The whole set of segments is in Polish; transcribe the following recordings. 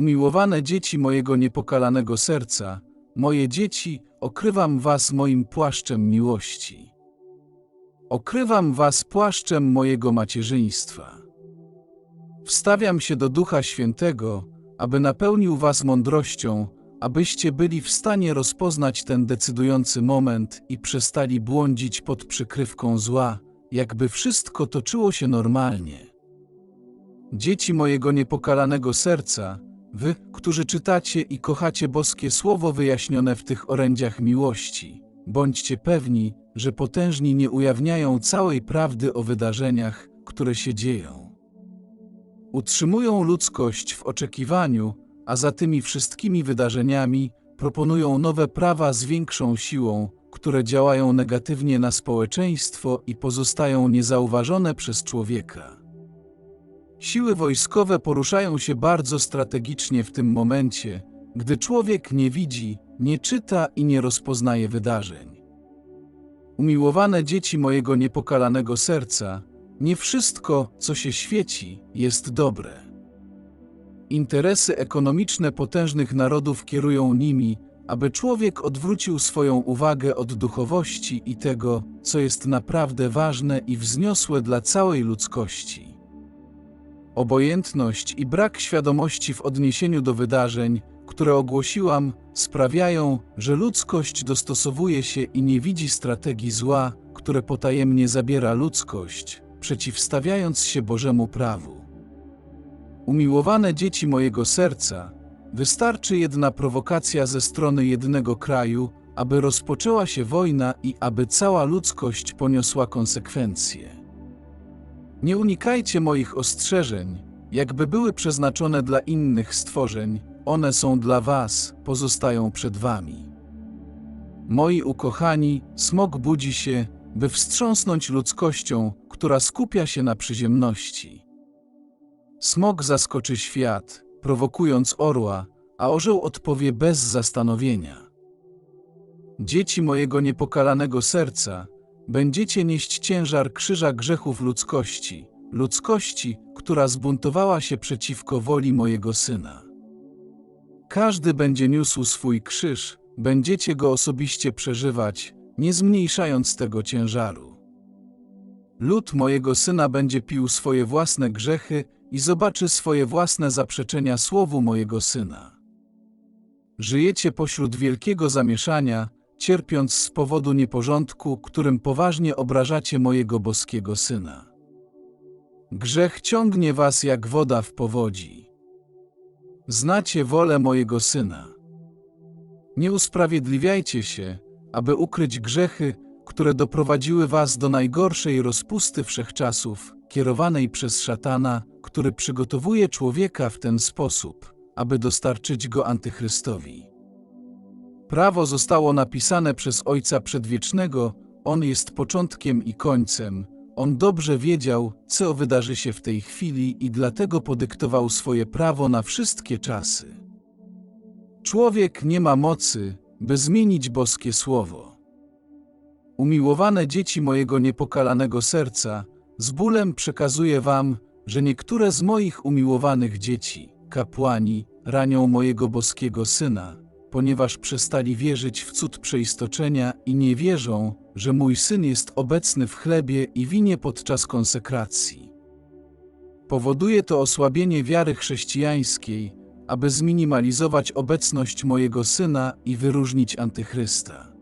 Umiłowane dzieci mojego niepokalanego serca, moje dzieci, okrywam was moim płaszczem miłości. Okrywam was płaszczem mojego macierzyństwa. Wstawiam się do Ducha Świętego, aby napełnił was mądrością, abyście byli w stanie rozpoznać ten decydujący moment i przestali błądzić pod przykrywką zła, jakby wszystko toczyło się normalnie. Dzieci mojego niepokalanego serca, wy, którzy czytacie i kochacie boskie słowo wyjaśnione w tych orędziach miłości, bądźcie pewni, że potężni nie ujawniają całej prawdy o wydarzeniach, które się dzieją. Utrzymują ludzkość w oczekiwaniu, a za tymi wszystkimi wydarzeniami proponują nowe prawa z większą siłą, które działają negatywnie na społeczeństwo i pozostają niezauważone przez człowieka. Siły wojskowe poruszają się bardzo strategicznie w tym momencie, gdy człowiek nie widzi, nie czyta i nie rozpoznaje wydarzeń. Umiłowane dzieci mojego niepokalanego serca, nie wszystko, co się świeci, jest dobre. Interesy ekonomiczne potężnych narodów kierują nimi, aby człowiek odwrócił swoją uwagę od duchowości i tego, co jest naprawdę ważne i wzniosłe dla całej ludzkości. Obojętność i brak świadomości w odniesieniu do wydarzeń, które ogłosiłam, sprawiają, że ludzkość dostosowuje się i nie widzi strategii zła, które potajemnie zabiera ludzkość, przeciwstawiając się Bożemu prawu. Umiłowane dzieci mojego serca, wystarczy jedna prowokacja ze strony jednego kraju, aby rozpoczęła się wojna i aby cała ludzkość poniosła konsekwencje. Nie unikajcie moich ostrzeżeń, jakby były przeznaczone dla innych stworzeń, one są dla was, pozostają przed wami. Moi ukochani, smok budzi się, by wstrząsnąć ludzkością, która skupia się na przyziemności. Smok zaskoczy świat, prowokując orła, a orzeł odpowie bez zastanowienia. Dzieci mojego niepokalanego serca, będziecie nieść ciężar krzyża grzechów ludzkości, ludzkości, która zbuntowała się przeciwko woli mojego Syna. Każdy będzie niósł swój krzyż, będziecie go osobiście przeżywać, nie zmniejszając tego ciężaru. Lud mojego Syna będzie pił swoje własne grzechy i zobaczy swoje własne zaprzeczenia słowu mojego Syna. Żyjecie pośród wielkiego zamieszania, cierpiąc z powodu nieporządku, którym poważnie obrażacie mojego boskiego Syna. Grzech ciągnie was jak woda w powodzi. Znacie wolę mojego Syna. Nie usprawiedliwiajcie się, aby ukryć grzechy, które doprowadziły was do najgorszej rozpusty wszechczasów, kierowanej przez szatana, który przygotowuje człowieka w ten sposób, aby dostarczyć go antychrystowi. Prawo zostało napisane przez Ojca Przedwiecznego, On jest początkiem i końcem. On dobrze wiedział, co wydarzy się w tej chwili i dlatego podyktował swoje prawo na wszystkie czasy. Człowiek nie ma mocy, by zmienić boskie słowo. Umiłowane dzieci mojego niepokalanego serca, z bólem przekazuję wam, że niektóre z moich umiłowanych dzieci, kapłani, ranią mojego boskiego syna, ponieważ przestali wierzyć w cud przeistoczenia i nie wierzą, że mój syn jest obecny w chlebie i winie podczas konsekracji. Powoduje to osłabienie wiary chrześcijańskiej, aby zminimalizować obecność mojego syna i wyróżnić antychrysta.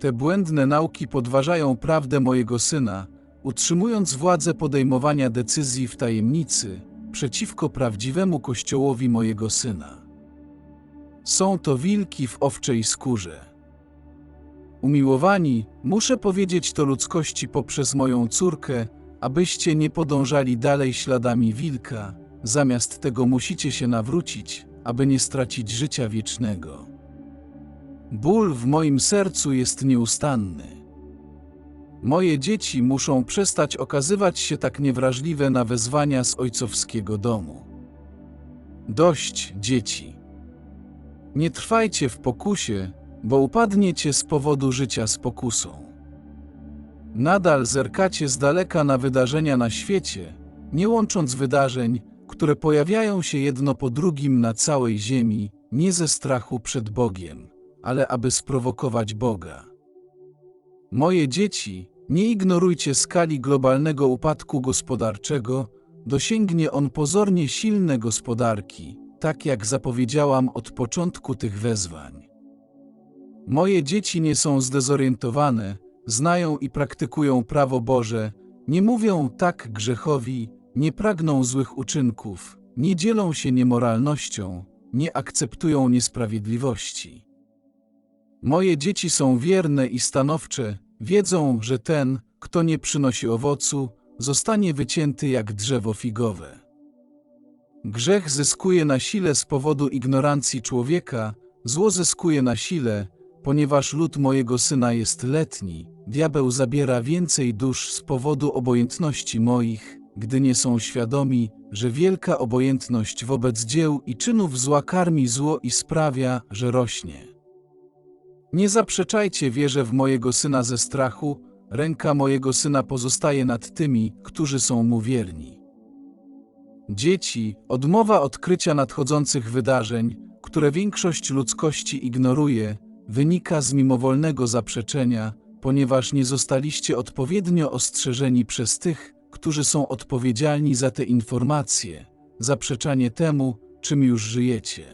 Te błędne nauki podważają prawdę mojego syna, utrzymując władzę podejmowania decyzji w tajemnicy przeciwko prawdziwemu kościołowi mojego syna. Są to wilki w owczej skórze. Umiłowani, muszę powiedzieć to ludzkości poprzez moją córkę, abyście nie podążali dalej śladami wilka, zamiast tego musicie się nawrócić, aby nie stracić życia wiecznego. Ból w moim sercu jest nieustanny. Moje dzieci muszą przestać okazywać się tak niewrażliwe na wezwania z ojcowskiego domu. Dość, dzieci. Nie trwajcie w pokusie, bo upadniecie z powodu życia z pokusą. Nadal zerkacie z daleka na wydarzenia na świecie, nie łącząc wydarzeń, które pojawiają się jedno po drugim na całej ziemi, nie ze strachu przed Bogiem, ale aby sprowokować Boga. Moje dzieci, nie ignorujcie skali globalnego upadku gospodarczego, dosięgnie on pozornie silne gospodarki, tak jak zapowiedziałam od początku tych wezwań. Moje dzieci nie są zdezorientowane, znają i praktykują prawo Boże, nie mówią tak grzechowi, nie pragną złych uczynków, nie dzielą się niemoralnością, nie akceptują niesprawiedliwości. Moje dzieci są wierne i stanowcze, wiedzą, że ten, kto nie przynosi owocu, zostanie wycięty jak drzewo figowe. Grzech zyskuje na sile z powodu ignorancji człowieka, zło zyskuje na sile, ponieważ lud mojego syna jest letni, diabeł zabiera więcej dusz z powodu obojętności moich, gdy nie są świadomi, że wielka obojętność wobec dzieł i czynów zła karmi zło i sprawia, że rośnie. Nie zaprzeczajcie wierze w mojego syna ze strachu, ręka mojego syna pozostaje nad tymi, którzy są mu wierni. Dzieci, odmowa odkrycia nadchodzących wydarzeń, które większość ludzkości ignoruje, wynika z mimowolnego zaprzeczenia, ponieważ nie zostaliście odpowiednio ostrzeżeni przez tych, którzy są odpowiedzialni za te informacje, zaprzeczanie temu, czym już żyjecie.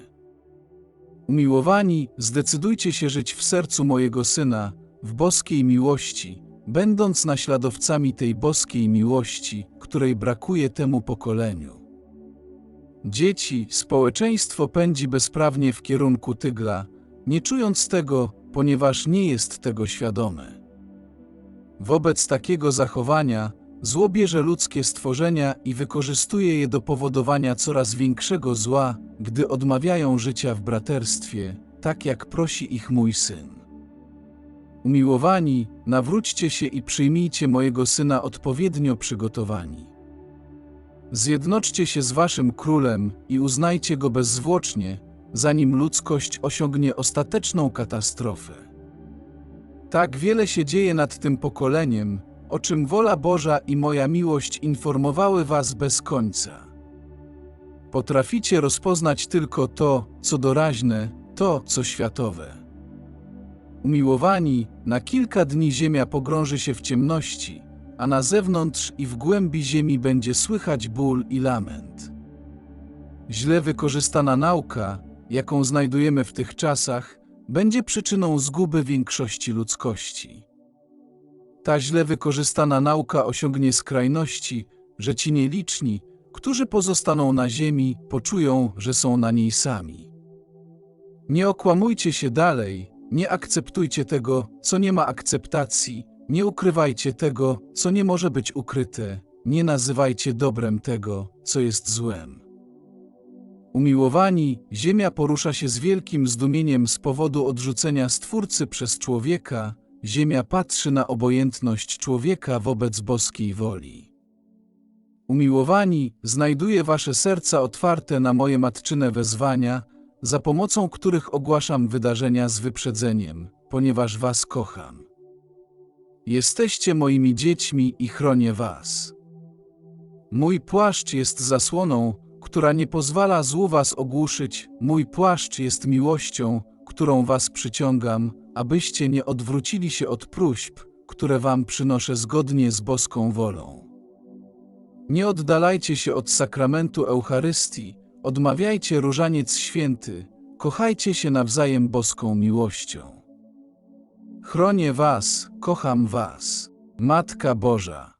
Umiłowani, zdecydujcie się żyć w sercu mojego syna, w boskiej miłości, będąc naśladowcami tej boskiej miłości, której brakuje temu pokoleniu. Dzieci, społeczeństwo pędzi bezprawnie w kierunku tygla, nie czując tego, ponieważ nie jest tego świadome. Wobec takiego zachowania zło bierze ludzkie stworzenia i wykorzystuje je do powodowania coraz większego zła, gdy odmawiają życia w braterstwie, tak jak prosi ich mój syn. Umiłowani, nawróćcie się i przyjmijcie mojego syna odpowiednio przygotowani. Zjednoczcie się z waszym królem i uznajcie go bezzwłocznie, zanim ludzkość osiągnie ostateczną katastrofę. Tak wiele się dzieje nad tym pokoleniem, o czym wola Boża i moja miłość informowały was bez końca. Potraficie rozpoznać tylko to, co doraźne, to, co światowe. Umiłowani, na kilka dni ziemia pogrąży się w ciemności, a na zewnątrz i w głębi ziemi będzie słychać ból i lament. Źle wykorzystana nauka, jaką znajdujemy w tych czasach, będzie przyczyną zguby większości ludzkości. Ta źle wykorzystana nauka osiągnie skrajności, że ci nieliczni, którzy pozostaną na ziemi, poczują, że są na niej sami. Nie okłamujcie się dalej, nie akceptujcie tego, co nie ma akceptacji, nie ukrywajcie tego, co nie może być ukryte, nie nazywajcie dobrem tego, co jest złem. Umiłowani, ziemia porusza się z wielkim zdumieniem z powodu odrzucenia Stwórcy przez człowieka, ziemia patrzy na obojętność człowieka wobec boskiej woli. Umiłowani, znajduję wasze serca otwarte na moje matczyne wezwania, za pomocą których ogłaszam wydarzenia z wyprzedzeniem, ponieważ was kocham. Jesteście moimi dziećmi i chronię was. Mój płaszcz jest zasłoną, która nie pozwala złu was ogłuszyć, mój płaszcz jest miłością, którą was przyciągam, abyście nie odwrócili się od próśb, które wam przynoszę zgodnie z boską wolą. Nie oddalajcie się od sakramentu Eucharystii, odmawiajcie różaniec święty, kochajcie się nawzajem boską miłością. Chronię was, kocham was. Matka Boża.